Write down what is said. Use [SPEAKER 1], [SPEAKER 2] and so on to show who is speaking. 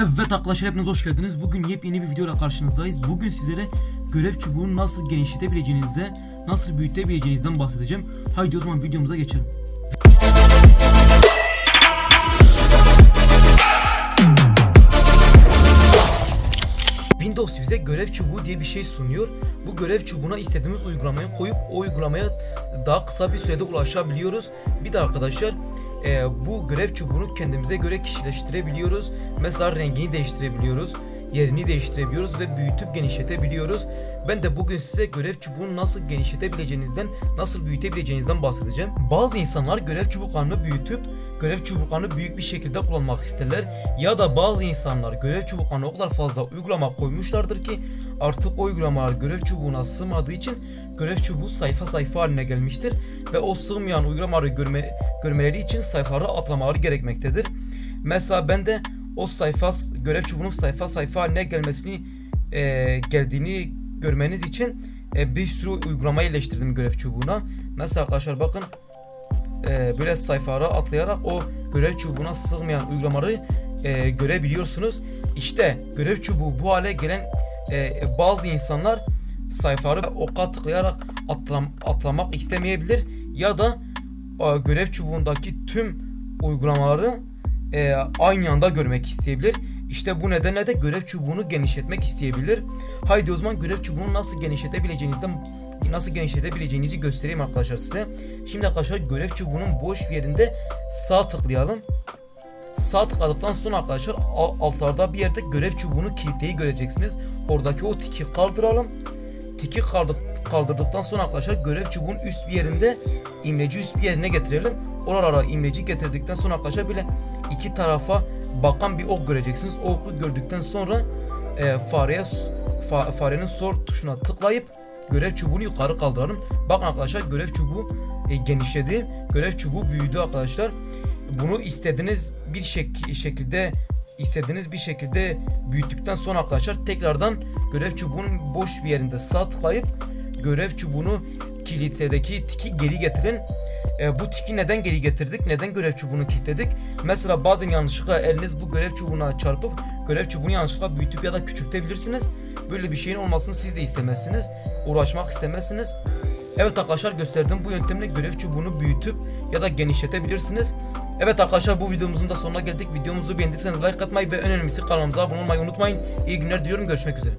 [SPEAKER 1] Evet arkadaşlar hepiniz hoş geldiniz. Bugün yepyeni bir videoyla karşınızdayız. Bugün sizlere görev çubuğunu nasıl genişletebileceğinizde, nasıl büyütebileceğinizden bahsedeceğim. Haydi o zaman videomuza geçelim. Windows bize görev çubuğu diye bir şey sunuyor. Bu görev çubuğuna istediğimiz uygulamayı koyup o uygulamaya daha kısa bir sürede ulaşabiliyoruz. Bir de arkadaşlar e, bu görev çubuğunu kendimize göre kişileştirebiliyoruz. Mesela rengini değiştirebiliyoruz, yerini değiştirebiliyoruz ve büyütüp genişletebiliyoruz. Ben de bugün size görev çubuğunu nasıl genişletebileceğinizden, nasıl büyütebileceğinizden bahsedeceğim. Bazı insanlar görev çubuklarını büyütüp görev çubuklarını büyük bir şekilde kullanmak isterler. Ya da bazı insanlar görev çubuklarına o kadar fazla uygulama koymuşlardır ki artık o uygulamalar görev çubuğuna sığmadığı için görev çubuğu sayfa sayfa haline gelmiştir. Ve o sığmayan uygulamaları görme, görmeleri için sayfaları atlamaları gerekmektedir. Mesela ben de o sayfa görev çubuğunun sayfa sayfa haline gelmesini e, geldiğini görmeniz için e, bir sürü uygulama yerleştirdim görev çubuğuna. Mesela arkadaşlar bakın e, böyle sayfalara atlayarak o görev çubuğuna sığmayan uygulamaları e, görebiliyorsunuz. İşte görev çubuğu bu hale gelen e, bazı insanlar sayfaları oka tıklayarak atlam, atlamak istemeyebilir ya da e, görev çubuğundaki tüm uygulamaları e, aynı anda görmek isteyebilir. İşte bu nedenle de görev çubuğunu genişletmek isteyebilir. Haydi o zaman görev çubuğunu nasıl genişletebileceğinizden nasıl genişletebileceğinizi göstereyim arkadaşlar size. Şimdi arkadaşlar görev çubuğunun boş bir yerinde sağ tıklayalım. Sağ tıkladıktan sonra arkadaşlar al- altlarda bir yerde görev çubuğunu kilitleyi göreceksiniz. Oradaki o tiki kaldıralım. Tiki kaldır, kaldırdıktan sonra arkadaşlar görev çubuğun üst bir yerinde imleci üst bir yerine getirelim. Oralara imleci getirdikten sonra arkadaşlar böyle iki tarafa bakan bir ok göreceksiniz. O oku gördükten sonra e, fareye fa- farenin sor tuşuna tıklayıp görev çubuğunu yukarı kaldıralım. Bakın arkadaşlar görev çubuğu e, genişledi. Görev çubuğu büyüdü arkadaşlar. Bunu istediğiniz bir şek- şekilde istediğiniz bir şekilde büyüttükten sonra arkadaşlar tekrardan görev çubuğunun boş bir yerinde sağ tıklayıp görev çubuğunu kilitledeki tiki geri getirin. E, bu tiki neden geri getirdik? Neden görev çubuğunu kilitledik? Mesela bazen yanlışlıkla eliniz bu görev çubuğuna çarpıp görev çubuğunu yanlışlıkla büyütüp ya da küçültebilirsiniz. Böyle bir şeyin olmasını siz de istemezsiniz. Uğraşmak istemezsiniz. Evet arkadaşlar gösterdiğim bu yöntemle görev çubuğunu büyütüp ya da genişletebilirsiniz. Evet arkadaşlar bu videomuzun da sonuna geldik. Videomuzu beğendiyseniz like atmayı ve en önemlisi kanalımıza abone olmayı unutmayın. İyi günler diliyorum. Görüşmek üzere.